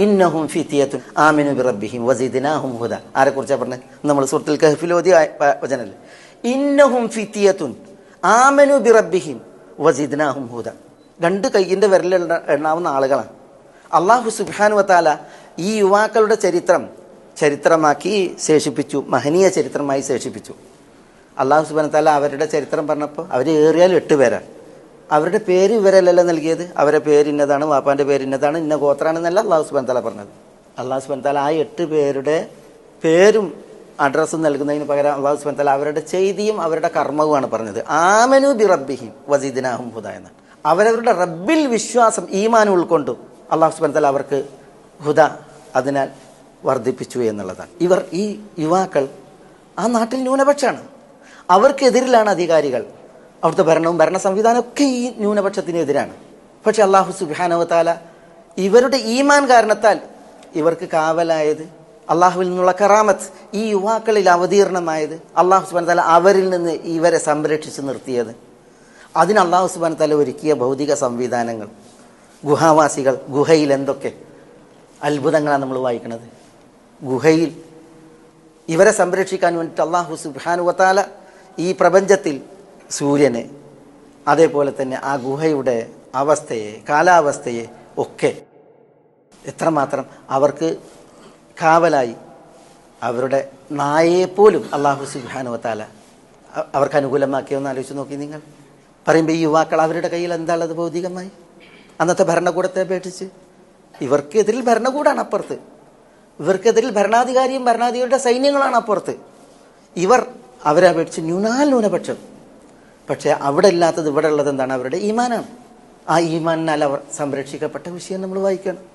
ഇന്നഹും ഫിത്തിയത്തു ആമിനു ബിറബ്ബിഹിം വസീദിനാഹും ഹുദ. ആരെ കുറിച്ചാ പറഞ്ഞത് നമ്മൾ സുഹൃത്തിൽ കഹഫിൽ ആയ- വചനല്ലേ? ഇന്നഹും ഫിത്തിയത്തുൻ ആമനു ബിറബ്ബിഹിം വസീദിനാഹും ഹുദ. രണ്ട് കൈയിന്റെ വിരലിൽ എണ്ണ- എണ്ണാവുന്ന ആളുകളാണ്. അള്ളാഹു സുബാനു വതാല ഈ യുവാക്കളുടെ ചരിത്രം ചരിത്രമാക്കി ശേഷിപ്പിച്ചു. മഹനീയ ചരിത്രമായി ശേഷിപ്പിച്ചു. അള്ളാഹു സുബാന താല അവരുടെ ചരിത്രം പറഞ്ഞപ്പോൾ അവർ ഏറിയാൽ എട്ട് പേരാണ്. അവരുടെ പേര് ഇവരല്ലല്ലോ നൽകിയത്. അവരുടെ പേര് ഇന്നതാണ് വാപ്പാന്റെ പേര് ഇന്നതാണ് ഇന്ന ഗോത്രാണെന്നല്ല അള്ളാഹു സുബാൻ താല പറഞ്ഞത്. അള്ളാഹു സുബാൻ താല ആ എട്ട് പേരുടെ പേരും അഡ്രസ്സും നൽകുന്നതിന് പകരം അള്ളാഹു സുബാൻ താല അവരുടെ ചെയ്തിയും അവരുടെ കർമ്മവുമാണ് പറഞ്ഞത്. ആമനു ബി റബ്ബിഹിം വസീദിനാഹും ഹുദ എന്നാണ്. അവരവരുടെ റബ്ബിൽ വിശ്വാസം ഈമാൻ ഉൾക്കൊണ്ടു അള്ളാഹു സുബാൻ താല അവർക്ക് ഹുദ അതിനാൽ വർദ്ധിപ്പിച്ചു എന്നുള്ളതാണ്. ഇവർ ഈ യുവാക്കൾ ആ നാട്ടിൽ ന്യൂനപക്ഷമാണ്. അവർക്കെതിരിലാണ് അധികാരികൾ. അവിടുത്തെ ഭരണവും ഭരണ സംവിധാനവും ഒക്കെ ഈ ന്യൂനപക്ഷത്തിനെതിരാണ്. പക്ഷെ അള്ളാഹു സുബാനവത്താല ഇവരുടെ ഈമാൻ കാരണത്താൽ ഇവർക്ക് കാവലായത് അള്ളാഹുവിൽ നിന്നുള്ള കറാമത്ത് ഈ യുവാക്കളിൽ അവതീർണമായത് അള്ളാഹു സുബാൻ താല അവരിൽ നിന്ന് ഇവരെ സംരക്ഷിച്ച് നിർത്തിയത്. അതിന് അള്ളാഹു സുബാൻ താല ഒരുക്കിയ ഭൗതിക സംവിധാനങ്ങൾ ഗുഹാവാസികൾ ഗുഹയിൽ എന്തൊക്കെ അത്ഭുതങ്ങളാണ് നമ്മൾ വായിക്കുന്നത്. ഗുഹയിൽ ഇവരെ സംരക്ഷിക്കാൻ വേണ്ടിയിട്ട് അള്ളാഹു സുബാനുവത്താല ഈ പ്രപഞ്ചത്തിൽ സൂര്യനെ അതേപോലെ തന്നെ ആ ഗുഹയുടെ അവസ്ഥയെ കാലാവസ്ഥയെ ഒക്കെ എത്രമാത്രം അവർക്ക് കാവലായി. അവരുടെ നായയെപ്പോലും അള്ളാഹു സുബാനുവത്താല അവർക്ക് അനുകൂലമാക്കിയൊന്ന് ആലോചിച്ച് നോക്കി നിങ്ങൾ. പറയുമ്പോൾ ഈ യുവാക്കൾ അവരുടെ കയ്യിൽ എന്താണുള്ളത് ഭൗതികമായി? അന്നത്തെ ഭരണകൂടത്തെ അപേക്ഷിച്ച്. ഇവർക്കെതിരിൽ ഭരണകൂടാണ് അപ്പുറത്ത്. ഇവർക്കെതിരിൽ ഭരണാധികാരിയും ഭരണാധികാരിയുടെ സൈന്യങ്ങളാണ് അപ്പുറത്ത്. ഇവർ അവരെ അപേക്ഷിച്ച് ന്യൂനാൽ ന്യൂനപക്ഷം. പക്ഷേ അവിടെ ഇല്ലാത്തത് ഇവിടെ ഉള്ളത് എന്താണ്? അവരുടെ ഈമാനാണ്. ആ ഈമാനാൽ അവർ സംരക്ഷിക്കപ്പെട്ട വിഷയം നമ്മൾ വായിക്കണം.